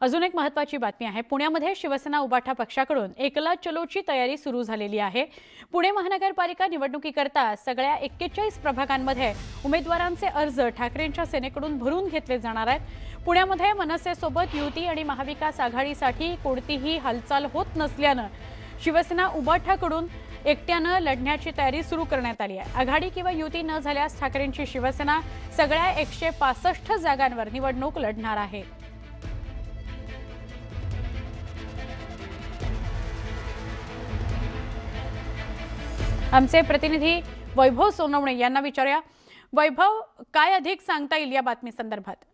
अजून एक महत्त्वाची बातमी आहे. पुण्यामध्ये शिवसेना उबाठा पक्षाकडून एकला चलोची तयारी सुरू झालेली आहे. पुणे महानगरपालिका निवडणुकीकरता सगळ्या एक्केचाळीस प्रभागांमध्ये उमेदवारांचे अर्ज ठाकरेंच्या सेनेकडून भरून घेतले जाणार आहेत. पुण्यामध्ये मनसेसोबत युती आणि महाविकास आघाडीसाठी कोणतीही हालचाल होत नसल्यानं शिवसेना उबाठाकडून एकट्यानं लढण्याची तयारी सुरू करण्यात आली आहे. आघाडी किंवा युती न झाल्यास ठाकरेंची शिवसेना सगळ्या एकशे पासष्ट जागांवर निवडणूक लढणार आहे. आमचे प्रतिनिधी वैभव सोनवणे यांना विचारूया. वैभव काय अधिक सांगता येईल या बातमी संदर्भात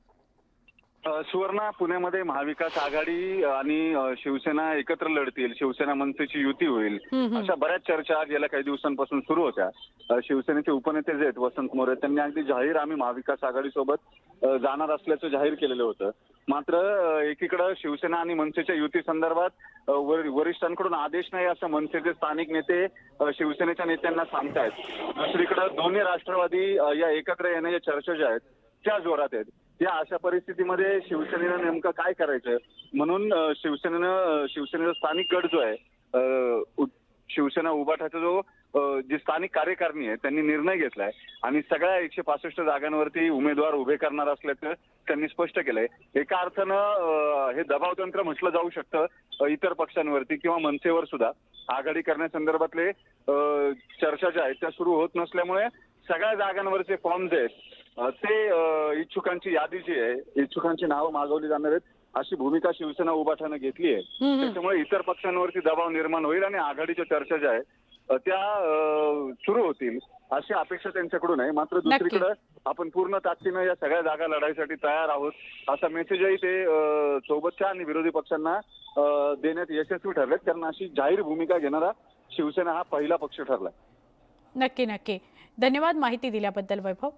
सुवर्णा पुण्यामध्ये महाविकास आघाडी आणि शिवसेना एकत्र लढतील. शिवसेना मनसेची युती होईल. अशा बऱ्याच चर्चा गेल्या काही दिवसांपासून सुरू होत्या. शिवसेनेचे उपनेते जे आहेत वसंत मोरे त्यांनी अगदी जाहीर आम्ही महाविकास आघाडीसोबत जाणार असल्याचं जाहीर केलेलं होतं. मात्र एकीकडे शिवसेना आणि मनसेच्या युती संदर्भात वरिष्ठांकडून आदेश नाही असं मनसेचे स्थानिक नेते शिवसेनेच्या नेत्यांना सांगतायत. दुसरीकडे दोन्ही राष्ट्रवादी या एकत्र येण्याच्या चर्चा ज्या आहेत त्या जोरात आहेत. या अशा परिस्थितीमध्ये शिवसेनेनं नेमकं काय करायचं म्हणून शिवसेनेनं शिवसेनेचा स्थानिक गट जो आहे शिवसेना उभाठाचा जो जी स्थानिक कार्यकारिणी आहे त्यांनी निर्णय घेतलाय. आणि सगळ्या एकशे पासष्ट जागांवरती उमेदवार उभे करणार असल्याचं त्यांनी स्पष्ट केलंय. एका अर्थानं हे दबावतंत्र म्हटलं जाऊ शकतं इतर पक्षांवरती किंवा मनसेवर सुद्धा. आघाडी करण्यासंदर्भातले चर्चा ज्या आहेत त्या सुरू होत नसल्यामुळे सगळ्या जागांवरचे फॉर्म जे आहेत ते इच्छुकांची यादी जी आहे इच्छुकांची नावं मागवली जाणार आहेत अशी भूमिका शिवसेना उभाठानं घेतली आहे. त्याच्यामुळे इतर पक्षांवरती दबाव निर्माण होईल आणि आघाडीच्या चर्चा ज्या आहेत त्या सुरू होतील अशी अपेक्षा त्यांच्याकडून आहे. मात्र. दुसरीकडे आपण पूर्ण ताकदीनं या सगळ्या जागा लढायसाठी तयार आहोत असा मेसेजही ते सोबतच्या आणि विरोधी पक्षांना देण्यात यशस्वी ठरलेत. कारण अशी जाहीर भूमिका घेणारा शिवसेना हा पहिला पक्ष ठरला नक्की नक्की. धन्यवाद माहिती दिल्याबद्दल वैभव.